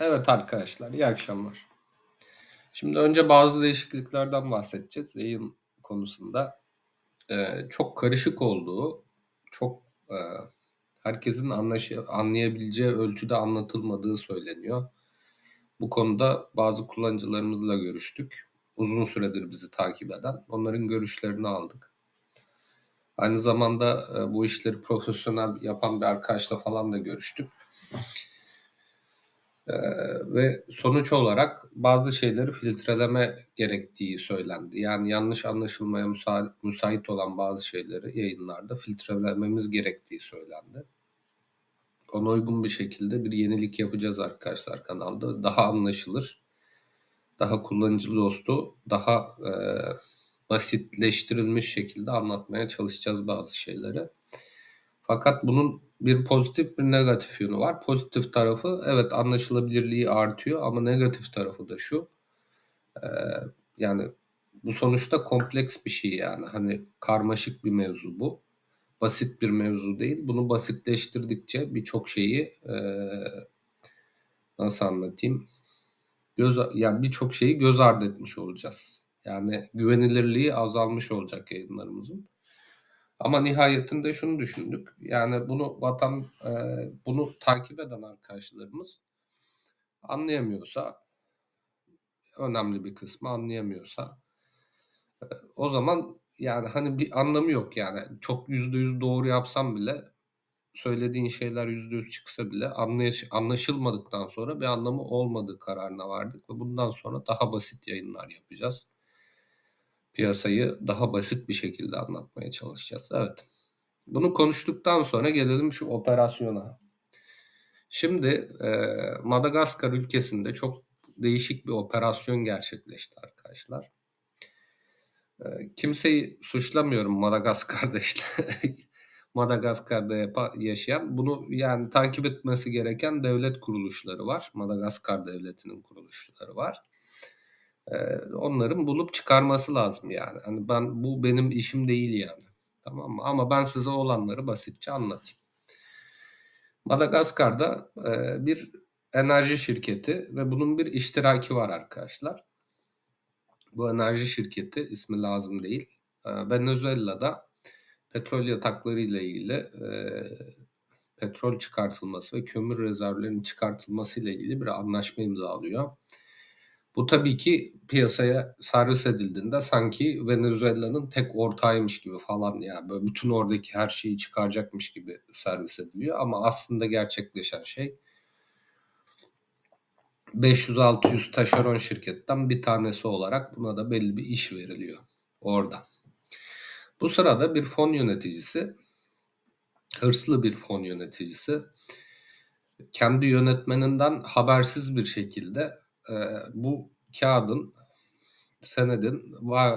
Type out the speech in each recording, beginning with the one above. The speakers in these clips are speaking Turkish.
Evet arkadaşlar, iyi akşamlar. Şimdi önce bazı değişikliklerden bahsedeceğiz yayın konusunda. Ee, çok karışık olduğu, çok e, herkesin anlaşı, anlayabileceği ölçüde anlatılmadığı söyleniyor. Bu konuda bazı kullanıcılarımızla görüştük. Uzun süredir bizi takip eden. Onların görüşlerini aldık. Aynı zamanda e, bu işleri profesyonel yapan bir arkadaşla falan da görüştük. Ee, ve sonuç olarak bazı şeyleri filtreleme gerektiği söylendi. Yani yanlış anlaşılmaya müsait, olan bazı şeyleri yayınlarda filtrelememiz gerektiği söylendi. Ona uygun bir şekilde bir yenilik yapacağız arkadaşlar kanalda. Daha anlaşılır, daha kullanıcı dostu, daha e, basitleştirilmiş şekilde anlatmaya çalışacağız bazı şeyleri. Fakat bunun bir pozitif bir negatif yönü var. Pozitif tarafı evet anlaşılabilirliği artıyor ama negatif tarafı da şu. E, yani bu sonuçta kompleks bir şey yani. Hani karmaşık bir mevzu bu. Basit bir mevzu değil. Bunu basitleştirdikçe birçok şeyi e, nasıl anlatayım? Göz yani birçok şeyi göz ardı etmiş olacağız. Yani güvenilirliği azalmış olacak yayınlarımızın. Ama nihayetinde şunu düşündük. Yani bunu vatan e, bunu takip eden arkadaşlarımız anlayamıyorsa önemli bir kısmı anlayamıyorsa e, o zaman yani hani bir anlamı yok yani çok yüzde yüz doğru yapsam bile söylediğin şeyler yüzde yüz çıksa bile anlaş, anlaşılmadıktan sonra bir anlamı olmadığı kararına vardık ve bundan sonra daha basit yayınlar yapacağız piyasayı daha basit bir şekilde anlatmaya çalışacağız. Evet. Bunu konuştuktan sonra gelelim şu operasyona. Şimdi e, Madagaskar ülkesinde çok değişik bir operasyon gerçekleşti arkadaşlar. E, kimseyi suçlamıyorum Madagaskar'da işte. Madagaskar'da yaşayan bunu yani takip etmesi gereken devlet kuruluşları var. Madagaskar devletinin kuruluşları var onların bulup çıkarması lazım yani. Hani ben bu benim işim değil yani. Tamam mı? Ama ben size olanları basitçe anlatayım. Madagaskar'da bir enerji şirketi ve bunun bir iştiraki var arkadaşlar. Bu enerji şirketi ismi lazım değil. Venezuela'da petrol yatakları ile ilgili petrol çıkartılması ve kömür rezervlerinin çıkartılması ile ilgili bir anlaşma imzalıyor. Bu tabii ki piyasaya servis edildiğinde sanki Venezuela'nın tek ortağıymış gibi falan yani böyle bütün oradaki her şeyi çıkaracakmış gibi servis ediliyor ama aslında gerçekleşen şey 500-600 taşeron şirketten bir tanesi olarak buna da belli bir iş veriliyor orada. Bu sırada bir fon yöneticisi, hırslı bir fon yöneticisi kendi yönetmeninden habersiz bir şekilde e, bu kağıdın senedin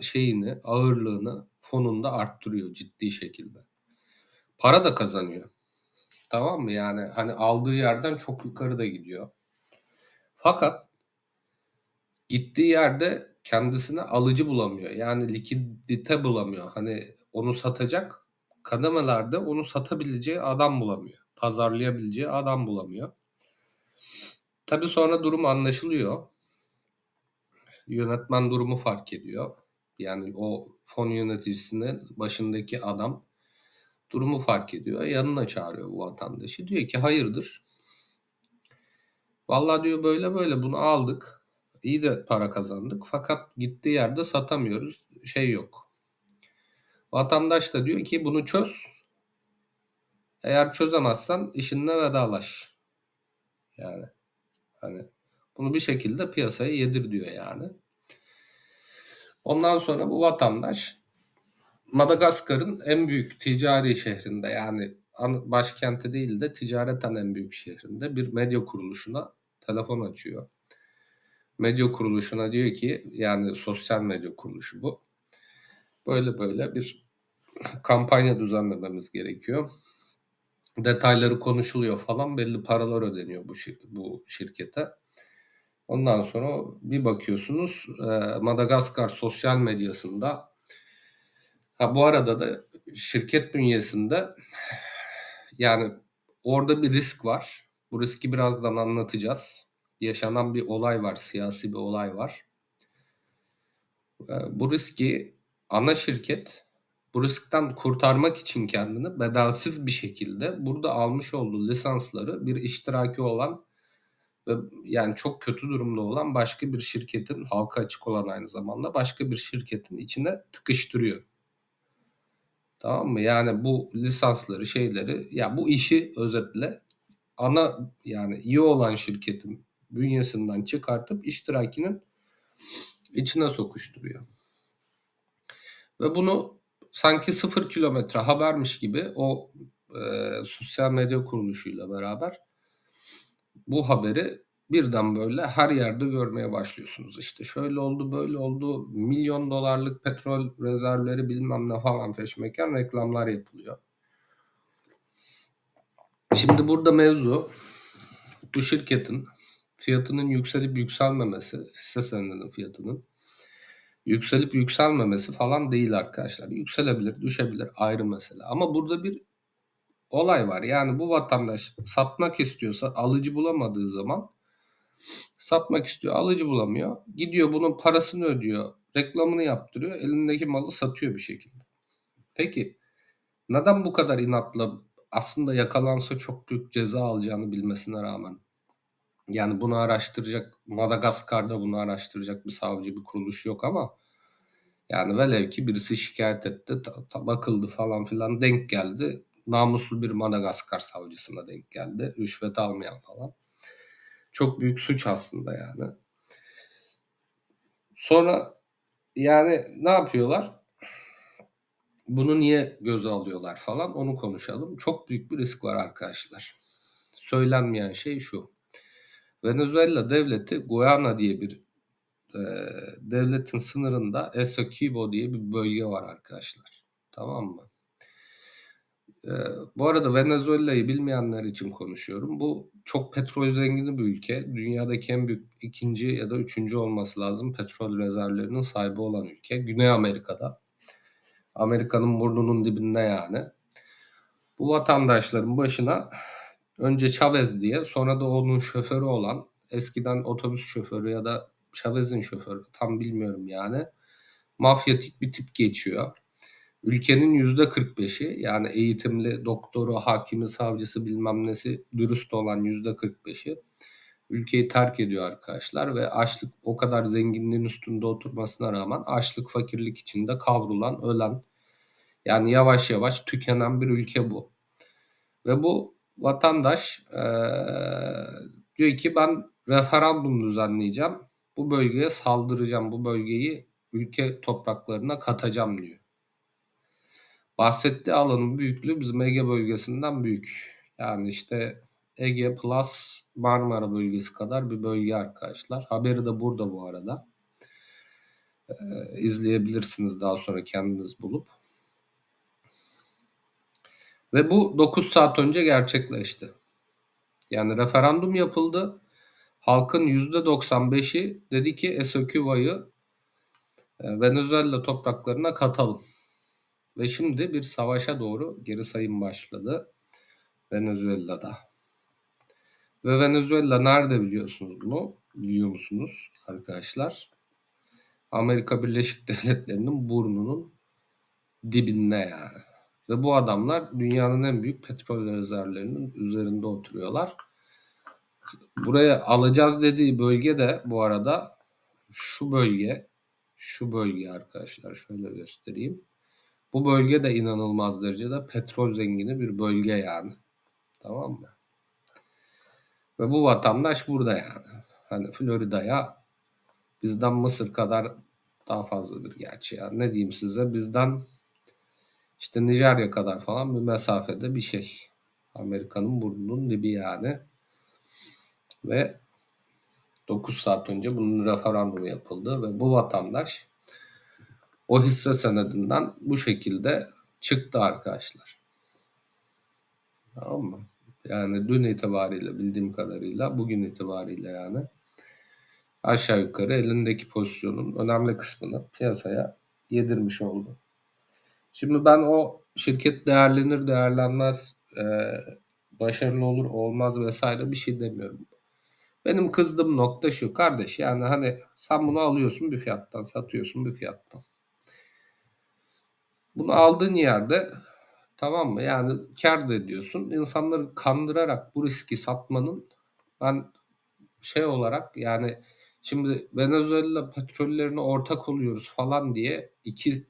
şeyini ağırlığını fonunda arttırıyor ciddi şekilde. Para da kazanıyor. Tamam mı? Yani hani aldığı yerden çok yukarı da gidiyor. Fakat gittiği yerde kendisine alıcı bulamıyor. Yani likidite bulamıyor. Hani onu satacak kademelerde onu satabileceği adam bulamıyor. Pazarlayabileceği adam bulamıyor. Tabii sonra durum anlaşılıyor. Yönetmen durumu fark ediyor. Yani o fon yöneticisinin başındaki adam durumu fark ediyor. Yanına çağırıyor bu vatandaşı. Diyor ki hayırdır? Vallahi diyor böyle böyle bunu aldık. İyi de para kazandık. Fakat gittiği yerde satamıyoruz. Şey yok. Vatandaş da diyor ki bunu çöz. Eğer çözemezsen işinle vedalaş. Yani Hani bunu bir şekilde piyasaya yedir diyor yani. Ondan sonra bu vatandaş Madagaskar'ın en büyük ticari şehrinde yani başkenti değil de ticareten en büyük şehrinde bir medya kuruluşuna telefon açıyor. Medya kuruluşuna diyor ki yani sosyal medya kuruluşu bu. Böyle böyle bir kampanya düzenlememiz gerekiyor detayları konuşuluyor falan belli paralar ödeniyor bu şir- bu şirkete. Ondan sonra bir bakıyorsunuz e, Madagaskar sosyal medyasında ha bu arada da şirket bünyesinde yani orada bir risk var. Bu riski birazdan anlatacağız. yaşanan bir olay var, siyasi bir olay var. Ee, bu riski ana şirket bu riskten kurtarmak için kendini bedelsiz bir şekilde burada almış olduğu lisansları bir iştiraki olan ve yani çok kötü durumda olan başka bir şirketin halka açık olan aynı zamanda başka bir şirketin içine tıkıştırıyor. Tamam mı? Yani bu lisansları şeyleri ya bu işi özetle ana yani iyi olan şirketin bünyesinden çıkartıp iştirakinin içine sokuşturuyor. Ve bunu sanki sıfır kilometre habermiş gibi o e, sosyal medya kuruluşuyla beraber bu haberi birden böyle her yerde görmeye başlıyorsunuz. İşte şöyle oldu böyle oldu milyon dolarlık petrol rezervleri bilmem ne falan peşmeken reklamlar yapılıyor. Şimdi burada mevzu bu şirketin fiyatının yükselip yükselmemesi, hisse senedinin fiyatının yükselip yükselmemesi falan değil arkadaşlar. Yükselebilir, düşebilir ayrı mesele. Ama burada bir olay var. Yani bu vatandaş satmak istiyorsa alıcı bulamadığı zaman satmak istiyor, alıcı bulamıyor. Gidiyor bunun parasını ödüyor, reklamını yaptırıyor, elindeki malı satıyor bir şekilde. Peki neden bu kadar inatla aslında yakalansa çok büyük ceza alacağını bilmesine rağmen yani bunu araştıracak Madagaskar'da bunu araştıracak bir savcı bir kuruluş yok ama yani velev ki birisi şikayet etti ta, ta, bakıldı falan filan denk geldi. Namuslu bir Madagaskar savcısına denk geldi. Rüşvet almayan falan. Çok büyük suç aslında yani. Sonra yani ne yapıyorlar? Bunu niye göze alıyorlar falan onu konuşalım. Çok büyük bir risk var arkadaşlar. Söylenmeyen şey şu Venezuela devleti Guyana diye bir e, devletin sınırında Essequibo diye bir bölge var arkadaşlar. Tamam mı? E, bu arada Venezuela'yı bilmeyenler için konuşuyorum. Bu çok petrol zengini bir ülke. Dünyadaki en büyük ikinci ya da üçüncü olması lazım petrol rezervlerinin sahibi olan ülke. Güney Amerika'da. Amerika'nın burnunun dibinde yani. Bu vatandaşların başına önce Chavez diye sonra da onun şoförü olan eskiden otobüs şoförü ya da Chavez'in şoförü tam bilmiyorum yani mafyatik bir tip geçiyor. Ülkenin yüzde 45'i yani eğitimli doktoru, hakimi, savcısı bilmem nesi dürüst olan yüzde 45'i ülkeyi terk ediyor arkadaşlar ve açlık o kadar zenginliğin üstünde oturmasına rağmen açlık fakirlik içinde kavrulan ölen yani yavaş yavaş tükenen bir ülke bu. Ve bu vatandaş e, diyor ki ben referandum düzenleyeceğim. Bu bölgeye saldıracağım. Bu bölgeyi ülke topraklarına katacağım diyor. Bahsettiği alanın büyüklüğü bizim Ege bölgesinden büyük. Yani işte Ege plus Marmara bölgesi kadar bir bölge arkadaşlar. Haberi de burada bu arada. Ee, izleyebilirsiniz daha sonra kendiniz bulup. Ve bu 9 saat önce gerçekleşti. Yani referandum yapıldı. Halkın %95'i dedi ki Essequibo'yu e, Venezuela topraklarına katalım. Ve şimdi bir savaşa doğru geri sayım başladı Venezuela'da. Ve Venezuela nerede biliyorsunuz bunu? Biliyor musunuz arkadaşlar? Amerika Birleşik Devletleri'nin burnunun dibinde yani. Ve bu adamlar dünyanın en büyük petrol rezervlerinin üzerinde oturuyorlar. Buraya alacağız dediği bölge de bu arada şu bölge, şu bölge arkadaşlar şöyle göstereyim. Bu bölge de inanılmaz derecede petrol zengini bir bölge yani. Tamam mı? Ve bu vatandaş burada yani. Hani Florida'ya bizden Mısır kadar daha fazladır gerçi ya. Ne diyeyim size bizden işte Nijerya kadar falan bir mesafede bir şey. Amerika'nın burnunun dibi yani. Ve 9 saat önce bunun referandumu yapıldı ve bu vatandaş o hisse senedinden bu şekilde çıktı arkadaşlar. Tamam mı? Yani dün itibariyle bildiğim kadarıyla bugün itibariyle yani aşağı yukarı elindeki pozisyonun önemli kısmını piyasaya yedirmiş oldu. Şimdi ben o şirket değerlenir değerlenmez e, başarılı olur olmaz vesaire bir şey demiyorum. Benim kızdığım nokta şu kardeş yani hani sen bunu alıyorsun bir fiyattan satıyorsun bir fiyattan. Bunu aldığın yerde tamam mı yani kar da ediyorsun. İnsanları kandırarak bu riski satmanın ben şey olarak yani şimdi Venezuela petrollerine ortak oluyoruz falan diye iki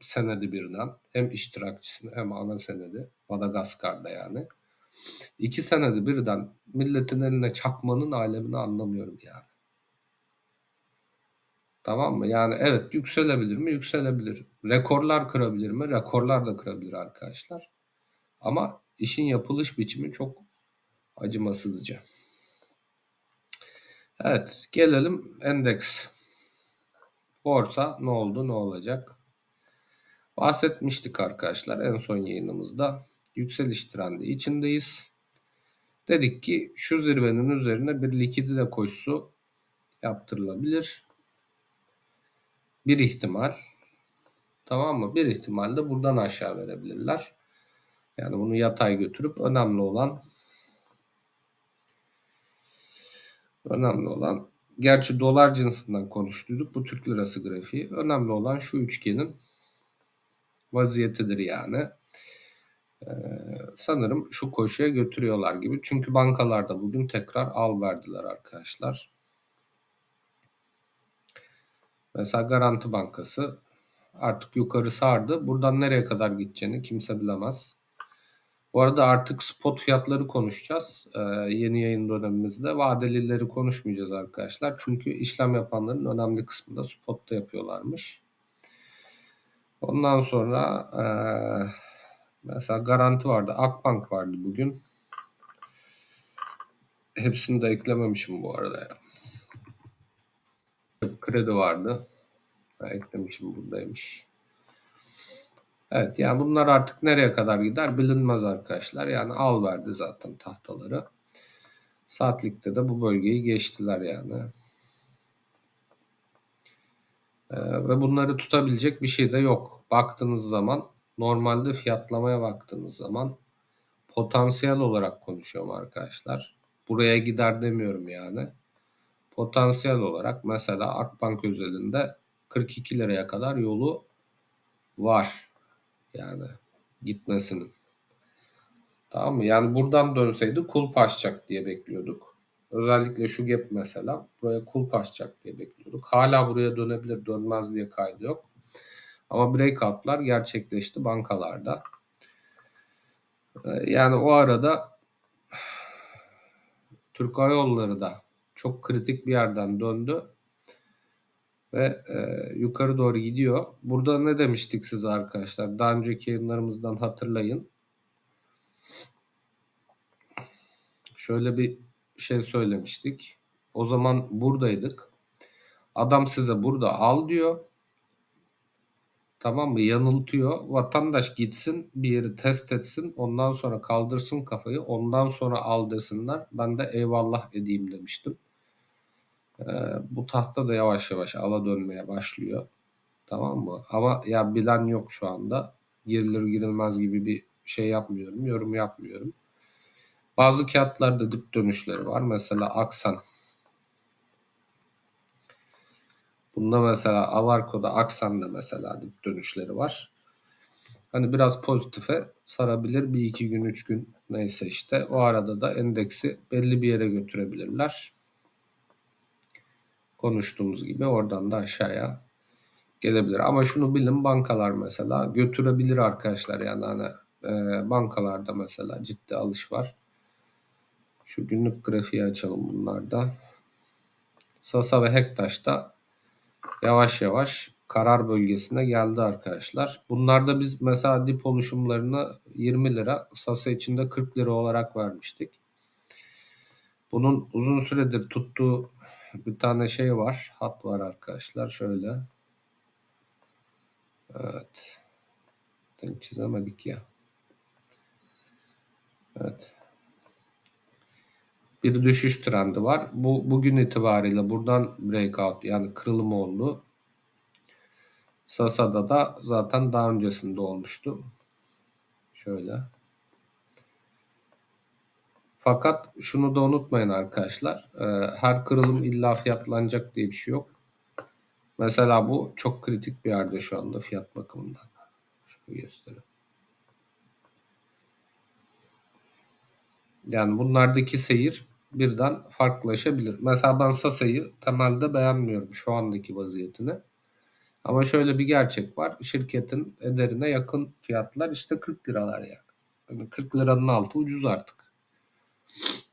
senedi birden hem iştirakçısını hem ana senedi Madagaskar'da yani iki senedi birden milletin eline çakmanın alemini anlamıyorum yani. Tamam mı? Yani evet yükselebilir mi? Yükselebilir. Rekorlar kırabilir mi? Rekorlar da kırabilir arkadaşlar. Ama işin yapılış biçimi çok acımasızca. Evet gelelim endeks. Borsa ne oldu ne olacak? Bahsetmiştik arkadaşlar en son yayınımızda. Yükseliş trendi içindeyiz. Dedik ki şu zirvenin üzerine bir likidite koşusu yaptırılabilir. Bir ihtimal. Tamam mı? Bir ihtimal de buradan aşağı verebilirler. Yani bunu yatay götürüp önemli olan önemli olan gerçi dolar cinsinden konuştuyduk. Bu Türk lirası grafiği. Önemli olan şu üçgenin vaziyetidir yani. Ee, sanırım şu koşuya götürüyorlar gibi. Çünkü bankalarda bugün tekrar al verdiler arkadaşlar. Mesela Garanti Bankası artık yukarı sardı. Buradan nereye kadar gideceğini kimse bilemez. Bu arada artık spot fiyatları konuşacağız. Ee, yeni yayın dönemimizde vadelileri konuşmayacağız arkadaşlar. Çünkü işlem yapanların önemli kısmında spotta yapıyorlarmış. Ondan sonra e, mesela Garanti vardı, Akbank vardı bugün. Hepsini de eklememişim bu arada ya. Kredi vardı. Ha, eklemişim buradaymış. Evet yani bunlar artık nereye kadar gider bilinmez arkadaşlar. Yani al verdi zaten tahtaları. Saatlikte de bu bölgeyi geçtiler yani. Ee, ve bunları tutabilecek bir şey de yok. Baktığınız zaman normalde fiyatlamaya baktığınız zaman potansiyel olarak konuşuyorum arkadaşlar. Buraya gider demiyorum yani. Potansiyel olarak mesela Akbank özelinde 42 liraya kadar yolu var. Yani gitmesinin. Tamam mı? Yani buradan dönseydi kulp açacak diye bekliyorduk. Özellikle şu gap mesela buraya kulp açacak diye bekliyorduk. Hala buraya dönebilir dönmez diye kaydı yok. Ama breakoutlar gerçekleşti bankalarda. Ee, yani o arada Türk Hava da çok kritik bir yerden döndü ve e, yukarı doğru gidiyor. Burada ne demiştik size arkadaşlar? Daha önceki yayınlarımızdan hatırlayın. Şöyle bir şey söylemiştik. O zaman buradaydık. Adam size burada al diyor. Tamam mı? Yanıltıyor. Vatandaş gitsin bir yeri test etsin. Ondan sonra kaldırsın kafayı. Ondan sonra al desinler. Ben de eyvallah edeyim demiştim. Ee, bu tahta da yavaş yavaş ala dönmeye başlıyor. Tamam mı? Ama ya bilen yok şu anda. Girilir girilmez gibi bir şey yapmıyorum. Yorum yapmıyorum. Bazı kağıtlarda dip dönüşleri var. Mesela Aksan. Bunda mesela Alarko'da Aksan'da mesela dip dönüşleri var. Hani biraz pozitife sarabilir. Bir iki gün, üç gün neyse işte. O arada da endeksi belli bir yere götürebilirler. Konuştuğumuz gibi oradan da aşağıya gelebilir. Ama şunu bilin bankalar mesela götürebilir arkadaşlar. Yani hani e, bankalarda mesela ciddi alış var. Şu günlük grafiği açalım bunlarda. Sasa ve Hektaş da yavaş yavaş karar bölgesine geldi arkadaşlar. Bunlarda biz mesela dip oluşumlarını 20 lira, Sasa içinde 40 lira olarak vermiştik. Bunun uzun süredir tuttuğu bir tane şey var. Hat var arkadaşlar. Şöyle. Evet. Denk çizemedik ya. Evet. Bir düşüş trendi var. Bu bugün itibariyle buradan breakout yani kırılım oldu. Sasa'da da zaten daha öncesinde olmuştu. Şöyle. Fakat şunu da unutmayın arkadaşlar. e, Her kırılım illa fiyatlanacak diye bir şey yok. Mesela bu çok kritik bir yerde şu anda fiyat bakımından. Şöyle göstereyim. Yani bunlardaki seyir birden farklılaşabilir. Mesela ben Sasa'yı temelde beğenmiyorum şu andaki vaziyetini. Ama şöyle bir gerçek var. Şirketin ederine yakın fiyatlar işte 40 liralar yani. yani 40 liranın altı ucuz artık.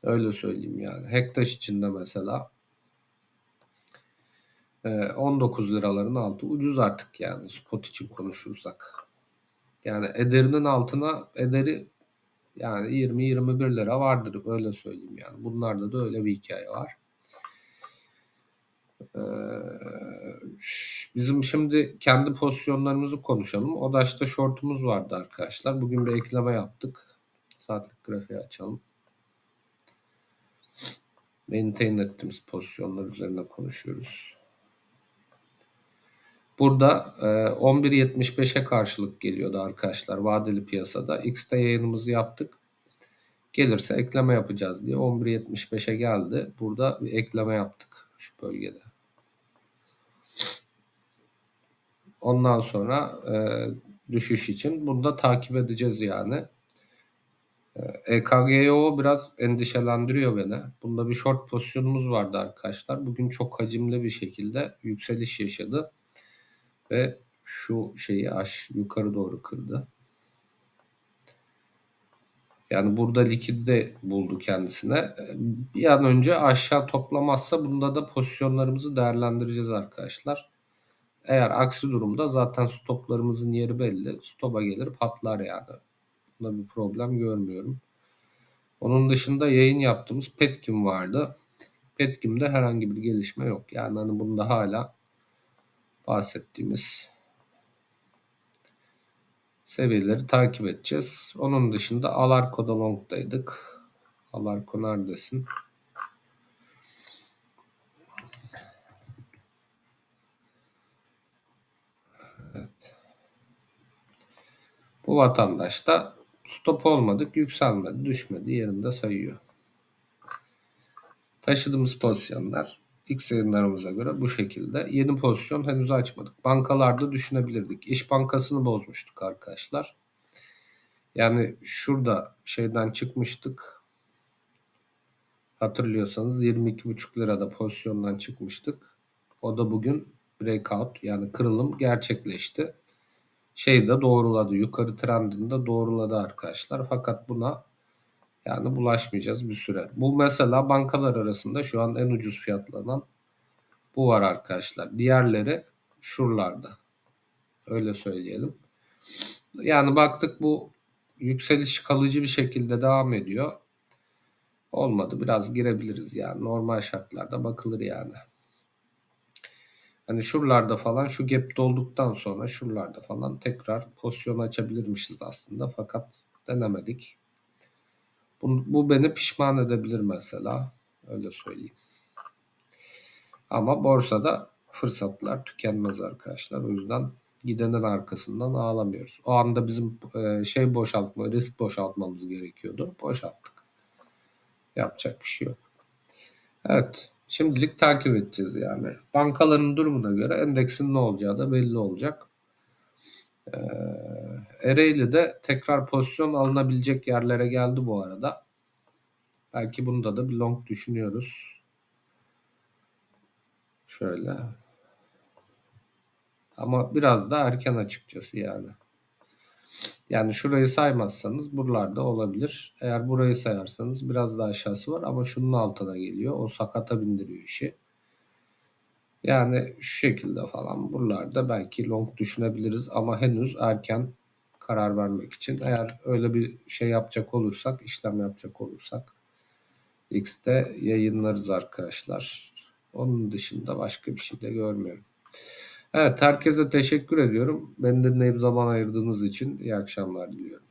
Öyle söyleyeyim yani. Hektaş içinde mesela 19 liraların altı ucuz artık yani spot için konuşursak. Yani ederinin altına ederi yani 20-21 lira vardır öyle söyleyeyim yani. Bunlarda da öyle bir hikaye var. Ee, bizim şimdi kendi pozisyonlarımızı konuşalım. Odaş'ta shortumuz vardı arkadaşlar. Bugün bir ekleme yaptık. Saatlik grafiği açalım. Maintain ettiğimiz pozisyonlar üzerine konuşuyoruz. Burada e, 11.75'e karşılık geliyordu arkadaşlar vadeli piyasada. X'te yayınımızı yaptık. Gelirse ekleme yapacağız diye 11.75'e geldi. Burada bir ekleme yaptık şu bölgede. Ondan sonra e, düşüş için bunu da takip edeceğiz yani. EKGO biraz endişelendiriyor beni. Bunda bir short pozisyonumuz vardı arkadaşlar. Bugün çok hacimli bir şekilde yükseliş yaşadı. Ve şu şeyi aş yukarı doğru kırdı. Yani burada likidite buldu kendisine. Bir an önce aşağı toplamazsa bunda da pozisyonlarımızı değerlendireceğiz arkadaşlar. Eğer aksi durumda zaten stoplarımızın yeri belli. Stopa gelir patlar yani. Bunda bir problem görmüyorum. Onun dışında yayın yaptığımız Petkim vardı. Petkim'de herhangi bir gelişme yok. Yani hani bunda hala bahsettiğimiz seviyeleri takip edeceğiz. Onun dışında Alarko'da long'daydık. Alarko neredesin? Evet. Bu vatandaş da stop olmadık, yükselmedi, düşmedi, yerinde sayıyor. Taşıdığımız pozisyonlar X yayınlarımıza göre bu şekilde. Yeni pozisyon henüz açmadık. Bankalarda düşünebilirdik. İş Bankası'nı bozmuştuk arkadaşlar. Yani şurada şeyden çıkmıştık. Hatırlıyorsanız 22,5 lirada pozisyondan çıkmıştık. O da bugün breakout yani kırılım gerçekleşti. Şey de doğruladı. Yukarı trendini de doğruladı arkadaşlar. Fakat buna yani bulaşmayacağız bir süre. Bu mesela bankalar arasında şu an en ucuz fiyatlanan bu var arkadaşlar. Diğerleri şuralarda. Öyle söyleyelim. Yani baktık bu yükseliş kalıcı bir şekilde devam ediyor. Olmadı biraz girebiliriz yani. Normal şartlarda bakılır yani. Hani şuralarda falan şu gap dolduktan sonra şuralarda falan tekrar pozisyon açabilirmişiz aslında. Fakat denemedik. Bu, bu beni pişman edebilir mesela. Öyle söyleyeyim. Ama borsada fırsatlar tükenmez arkadaşlar. O yüzden gidenin arkasından ağlamıyoruz. O anda bizim e, şey boşaltma, risk boşaltmamız gerekiyordu. Boşalttık. Yapacak bir şey yok. Evet. Şimdilik takip edeceğiz yani. Bankaların durumuna göre endeksin ne olacağı da belli olacak. Ee, Ereğli'de tekrar pozisyon alınabilecek yerlere geldi bu arada. Belki bunda da bir long düşünüyoruz. Şöyle. Ama biraz da erken açıkçası yani. Yani şurayı saymazsanız buralarda olabilir. Eğer burayı sayarsanız biraz daha aşağısı var ama şunun altına geliyor. O sakata bindiriyor işi. Yani şu şekilde falan buralarda belki long düşünebiliriz ama henüz erken karar vermek için. Eğer öyle bir şey yapacak olursak, işlem yapacak olursak X'te yayınlarız arkadaşlar. Onun dışında başka bir şey de görmüyorum. Evet herkese teşekkür ediyorum. Beni dinleyip zaman ayırdığınız için iyi akşamlar diliyorum.